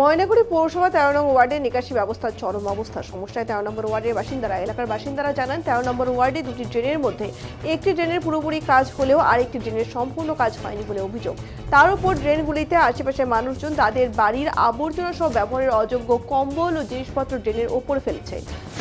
ময়নাগুড়ি পৌরসভা তেরো নম্বর ওয়ার্ডের নিকাশি ব্যবস্থার চরম অবস্থা। সমস্যায় তেরো নম্বর ওয়ার্ডের বাসিন্দারা, এলাকার বাসিন্দারা জানান, তেরো নম্বর ওয়ার্ডে দুটি ড্রেনের মধ্যে একটি ড্রেনের পুরোপুরি কাজ হলেও আরেকটি ড্রেনের সম্পূর্ণ কাজ হয়নি বলে অভিযোগ। তার উপর ড্রেনগুলিতে আশেপাশের মানুষজন তাদের বাড়ির আবর্জনা সহ ব্যবহারের অযোগ্য কম্বল ও জিনিসপত্র ড্রেনের ওপর ফেলছে।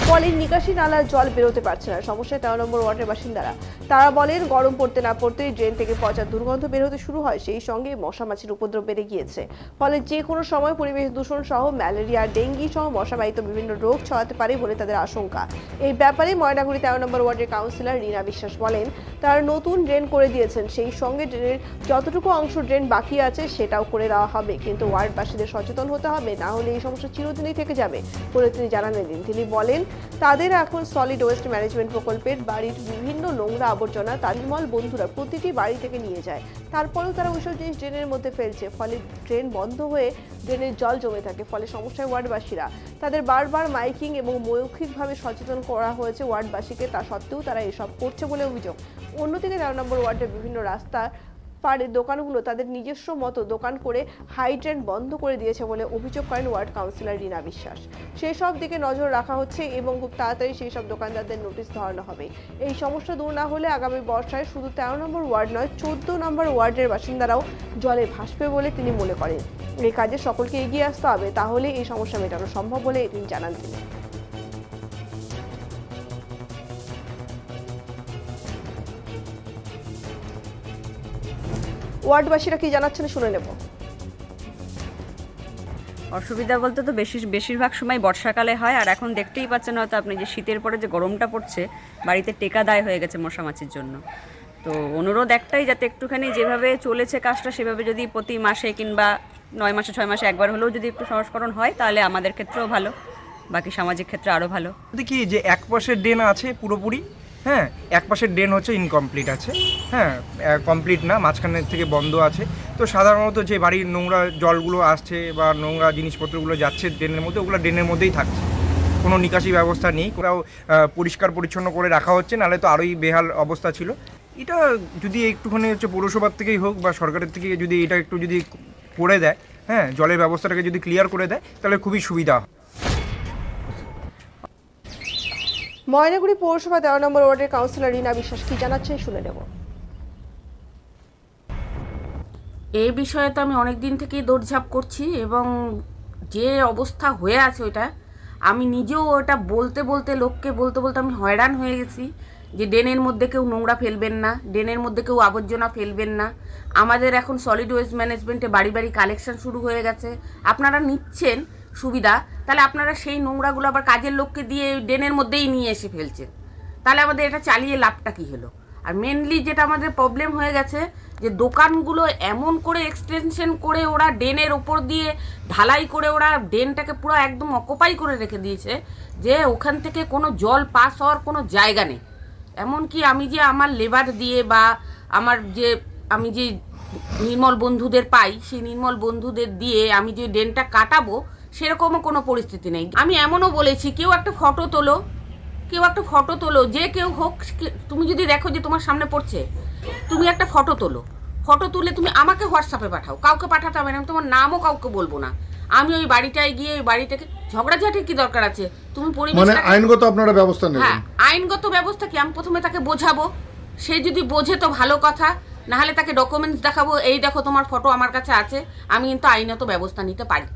ফলে নিকাশি নালার জল বেরোতে পারছে না। সমস্যায় তেরো নম্বর ওয়ার্ডের বাসিন্দারা। তারা বলেন, গরম পড়তে না পড়তেই ড্রেন থেকে পচা দুর্গন্ধ বের হতে শুরু হয়, সেই সঙ্গে মশা মাছির উপদ্রব বেড়ে গিয়েছে। ফলে যে কোনো সময় পরিবেশ দূষণ সহ ম্যালেরিয়া, ডেঙ্গি সহ মশাবাহিত বিভিন্ন রোগ ছড়াতে পারে বলে তাদের আশঙ্কা। এই ব্যাপারে ময়নাগুড়ি তেরো নম্বর ওয়ার্ডের কাউন্সিলর রীনা বিশ্বাস বলেন, তারা নতুন ড্রেন করে দিয়েছেন। সেই সঙ্গে ড্রেনের যতটুকু অংশ ড্রেন বাকি আছে, সেটাও করে দেওয়া হবে। কিন্তু ওয়ার্ডবাসীদের সচেতন হতে হবে, না হলে এই সমস্যা চিরদিনই থেকে যাবে বলে তিনি জানালেন। তিনি বলেন তাদের এখন সলিড ওয়েস্ট ম্যানেজমেন্ট প্রকল্পের বাড়ির বিভিন্ন নোংরা আবর্জনা তালিমল বন্ধুরা প্রতিটি বাড়ি থেকে নিয়ে যায়। তারপরেও তারা ওইসব জিনিস ড্রেনের মধ্যে ফেলছে। ফলে ড্রেন বন্ধ হয়ে ড্রেনের জল জমে থাকে। ফলে সমস্যায় ওয়ার্ডবাসীরা তাদের বারবার মাইকিং এবং মৌখিকভাবে সচেতন করা হয়েছে ওয়ার্ডবাসীকে। তা সত্ত্বেও তারা এসব করছে বলে অভিযোগ। অন্যদিকে তেরো নম্বর ওয়ার্ডের বিভিন্ন রাস্তা পাড়ে দোকানগুলো তাদের নিজস্ব মতো দোকান করে হাইড্রেন বন্ধ করে দিয়েছে বলে অভিযোগ করেন ওয়ার্ড কাউন্সিলর রীনা বিশ্বাস। সেই সব দিকে নজর রাখা হচ্ছে এবং খুব তাড়াতাড়ি সেই সব দোকানদারদের নোটিশ ধরানো হবে। এই সমস্যা দূর না হলে আগামী বর্ষায় শুধু তেরো নম্বর ওয়ার্ড নয়, চোদ্দ নম্বর ওয়ার্ডের বাসিন্দারাও জলে ভাসবে বলে তিনি মনে করেন। এই কাজে সকলকে এগিয়ে আসতে হবে, তাহলে এই সমস্যা মেটানো সম্ভব বলে তিনি জানান তিনি। ওয়ার্ডবাসীরা কি জানাচ্ছেন শুনে নেব। অসুবিধা বলতে তো বেশি বেশিরভাগ সময় বর্ষাকালে হয় আর এখন দেখতেই পাচ্ছেন হয়তো আপনি যে শীতের পরে যে গরমটা পড়ছে বাড়িতে টেকা দায় হয়ে গেছে মশা মাছির জন্য। তো অনুরোধ একটাই যাতে একটুখানি যেভাবে চলেছে কাজটা সেভাবে যদি প্রতি মাসে কিংবা নয় মাসে ছয় মাসে একবার হলেও যদি একটু সংস্করণ হয় তাহলে আমাদের ক্ষেত্রেও ভালো বাকি সামাজিক ক্ষেত্রে আরও ভালো। দেখি যে এক পাশের ড্রেন আছে পুরোপুরি হ্যাঁ এক পাশের ড্রেন হচ্ছে ইনকমপ্লিট আছে। হ্যাঁ কমপ্লিট না মাঝখানের থেকে বন্ধ আছে। তো সাধারণত যে বাড়ির নোংরা জলগুলো আসছে বা নোংরা জিনিসপত্রগুলো যাচ্ছে ড্রেনের মধ্যে, ওগুলো ড্রেনের মধ্যেই থাকছে। কোনো নিকাশি ব্যবস্থা নেই, কোথাও পরিষ্কার পরিচ্ছন্ন করে রাখা হচ্ছে, নাহলে তো আরোই বেহাল অবস্থা ছিল। এটা যদি একটুখানি হচ্ছে পৌরসভার থেকেই হোক বা সরকারের থেকে যদি এটা একটু যদি করে দেয় হ্যাঁ জলের ব্যবস্থাটাকে যদি ক্লিয়ার করে দেয়, তাহলে খুবই সুবিধা হয়। ময়নাগুড়ি পৌরসভা তেরো নম্বর ওয়ার্ডের কাউন্সিলর রীনা বিশ্বাস কি জানাচ্ছেন শুনে নেব। এই বিষয়ে তো আমি অনেক দিন থেকেই দৌড়ঝাঁপ করছি এবং যে অবস্থা হয়ে আছে ওইটা আমি নিজেও ওটা বলতে বলতে লোককে বলতে বলতে আমি হয়রান হয়ে গেছি যে ড্রেনের মধ্যে কেউ নোংরা ফেলবেন না, ড্রেনের মধ্যে কেউ আবর্জনা ফেলবেন না। আমাদের এখন সলিড ওয়েস্ট ম্যানেজমেন্টে বাড়ি বাড়ি কালেকশন শুরু হয়ে গেছে। আপনারা নিচ্ছেন সুবিধা, তাহলে আপনারা সেই নোংরাগুলো আবার কাজের লোককে দিয়ে ড্রেনের মধ্যেই নিয়ে এসে ফেলছেন। তাহলে আমাদের এটা চালিয়ে লাভটা কী হলো? আর মেনলি যেটা আমাদের প্রবলেম হয়ে গেছে, যে দোকানগুলো এমন করে এক্সটেনশন করে ওরা ড্রেনের ওপর দিয়ে ঢালাই করে ওরা ড্রেনটাকে পুরো একদম অকুপাই করে রেখে দিয়েছে, যে ওখান থেকে কোনো জল পাস হওয়ার কোনো জায়গা নেই। এমনকি আমি যে আমার লেবার দিয়ে বা আমার যে, আমি যে নির্মল বন্ধুদের পাই, সেই নির্মল বন্ধুদের দিয়ে আমি যে ড্রেনটা কাটাবো সেরকমও কোনো পরিস্থিতি নেই। আমি এমনও বলেছি কেউ একটা ফটো তোলো কেউ একটা ফটো তোলো যে কেউ হোক তুমি যদি দেখো যে তোমার সামনে পড়ছে তুমি একটা ফটো তোলো। ফটো তুলে তুমি আমাকে হোয়াটসঅ্যাপে পাঠাও। কাউকে পাঠাতে হবে না আমি তোমার নামও কাউকে বলব না। আমি ওই বাড়িটায় গিয়ে ওই বাড়িটাকে ঝগড়াঝাটির কি দরকার আছে? তুমি মানে আইনগত আপনারা ব্যবস্থা হ্যাঁ আইনগত ব্যবস্থা কি? আমি প্রথমে তাকে বোঝাবো। সে যদি বোঝে তো ভালো কথা নাহলে তাকে ডকুমেন্টস দেখাবো এই দেখো তোমার ফটো আমার কাছে আছে আমি কিন্তু আইনত ব্যবস্থা নিতে পারি।